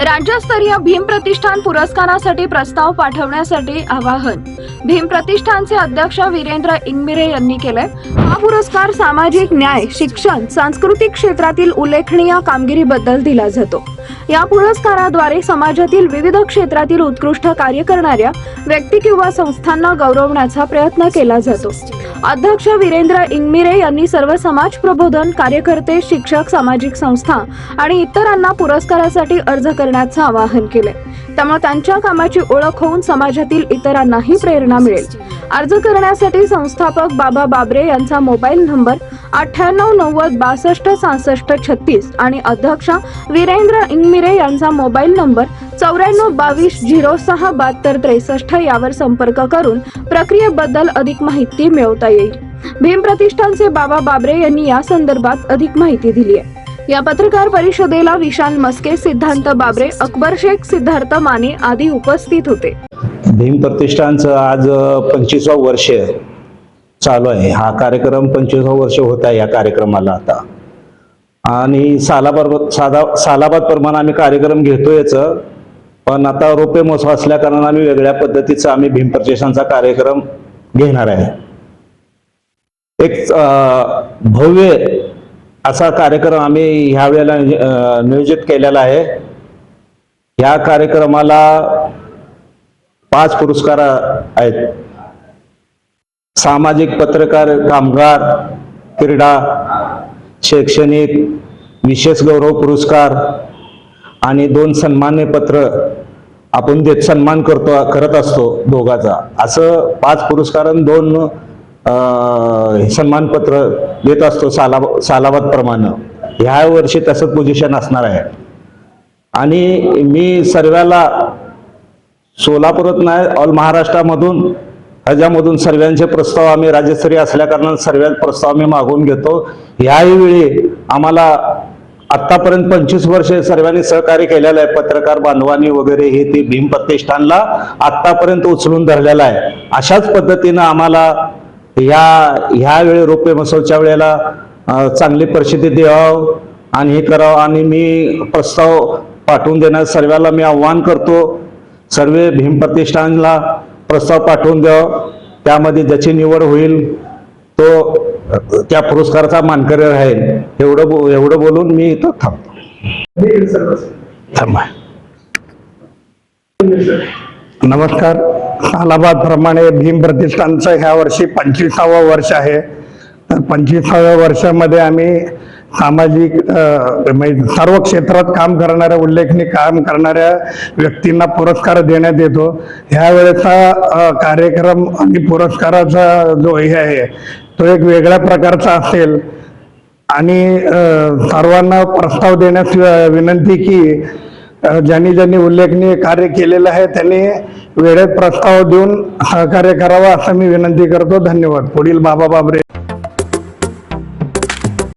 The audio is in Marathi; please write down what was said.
राज्यस्तरीय भीम प्रतिष्ठान पुरस्कारासाठी प्रस्ताव पाठवण्यासाठी आवाहन. भीम प्रतिष्ठानचे अध्यक्ष वीरेंद्र इंगमिरे यांनी केले हा पुरस्कार सामाजिक न्याय शिक्षण सांस्कृतिक क्षेत्रातील उल्लेखनीय कामगिरीबद्दल दिला जातो. या पुरस्काराद्वारे समाजातील विविध क्षेत्रातील उत्कृष्ट कार्य करणाऱ्या व्यक्ती किंवा संस्थांना गौरवण्याचा प्रयत्न केला जातो. अध्यक्ष वीरेंद्र इंगमिरे यांनी सर्व समाज प्रबोधन कार्यकर्ते शिक्षक सामाजिक संस्था आणि इतरांना पुरस्कारासाठी अर्ज करण्याचं आवाहन केले त्यामुळे त्यांच्या कामाची ओळख होऊन समाजातील इतरांनाही प्रेरणा मिळेल. अर्ज करण्यासाठी संस्थापक बाबा बाबरे यांचा मोबाईल नंबर अठ्ठ्याण्णव नव्वद बासष्ट सहासष्ट छत्तीस आणि अध्यक्ष वीरेंद्र इंगमिरे यांचा मोबाईल नंबर चौऱ्याण्णव बावीस झिरो सहा बहात्तर त्रेसष्ट यावर संपर्क करून प्रक्रियेबद्दल अधिक माहिती मिळवता येईल. भीम प्रतिष्ठानचे बाबा बाबरे यांनी या संदर्भात अधिक माहिती दिली आहे. या पत्रकार परिषदेला विशाल मस्के सिद्धांत बाबरे अकबर शेख सिद्धार्थ माने आदी उपस्थित होते. भीम प्रतिष्ठानचं आज पंचवीसावं वर्ष चालू आहे. हा कार्यक्रम पंचवीसवा वर्ष होत आहे या कार्यक्रमाला आता. आणि सालाबाद साधा सालाबाद प्रमाणे आम्ही कार्यक्रम घेतोयच पण आता रोपे महोत्सव असल्या कारणाने आम्ही वेगळ्या पद्धतीचा आम्ही भीम प्रतिष्ठानचा कार्यक्रम घेणार आहे. एक भव्य असा कार्यक्रम आम्ही ह्या वेळेला नियोजित केलेला आहे. या कार्यक्रमाला पाच पुरस्कार आहेत. सामाजिक पत्रकार कामगार क्रीडा शैक्षणिक विशेष गौरव पुरस्कार आणि दोन सन्मान्य पत्र आपण देत सन्मान करतो करत असतो दोघाचा. असं पाच पुरस्कार आणि दोन सन्मानपत्र देत असतो साला सालाबाद प्रमाणे. ह्या वर्षी तसंच पोझिशन असणार आहे. आणि मी सर्वाला सोलापुरात नाही ऑल महाराष्ट्रामधून ह्याच्यामधून सर्वांचे प्रस्ताव आम्ही राज्यस्तरीय असल्या कारणाने सर्वात प्रस्ताव आम्ही मागवून घेतो. ह्याही वेळी आम्हाला आतापर्यंत पंचवीस वर्षे सर्वांनी सहकार्य केलेलं आहे. पत्रकार बांधवांनी वगैरे हे ते भीम प्रतिष्ठानला आतापर्यंत उचलून धरलेलं आहे. अशाच पद्धतीनं आम्हाला ह्या ह्या वेळी रोपे महोत्सवच्या वेळेला चांगली परिस्थिती द्यावं आणि हे करावं आणि मी प्रस्ताव पाठवून देण्यास सर्वांना मी आव्हान करतो. सर्व भीम प्रतिष्ठानला प्रस्ताव पाठवून द्यावं. त्यामध्ये ज्याची निवड होईल तो त्या पुरस्काराचा मानकरी राहील. एवढं बो- एवढं बोलून मी इथं थांबतो. थांबा. नमस्कार. सालाबाद प्रमाणे भीम प्रतिष्ठानचं ह्या वर्षी पंचवीसावं वर्ष आहे. तर पंचवीसाव्या वर्षामध्ये आम्ही सामाजिक म्हणजे सर्व क्षेत्रात काम करणाऱ्या उल्लेखनीय काम करणाऱ्या व्यक्तींना पुरस्कार देण्यात येतो. ह्या वेळेचा कार्यक्रम आणि पुरस्काराचा जो हे आहे तो एक वेगळ्या प्रकारचा असेल. आणि सर्वांना प्रस्ताव देण्यास विनंती की ज्यांनी ज्यांनी उल्लेखनीय कार्य केलेलं आहे त्यांनी वेळेत प्रस्ताव देऊन सहकार्य करावा असं मी विनंती करतो. धन्यवाद. पुढील बाबा बाबरे.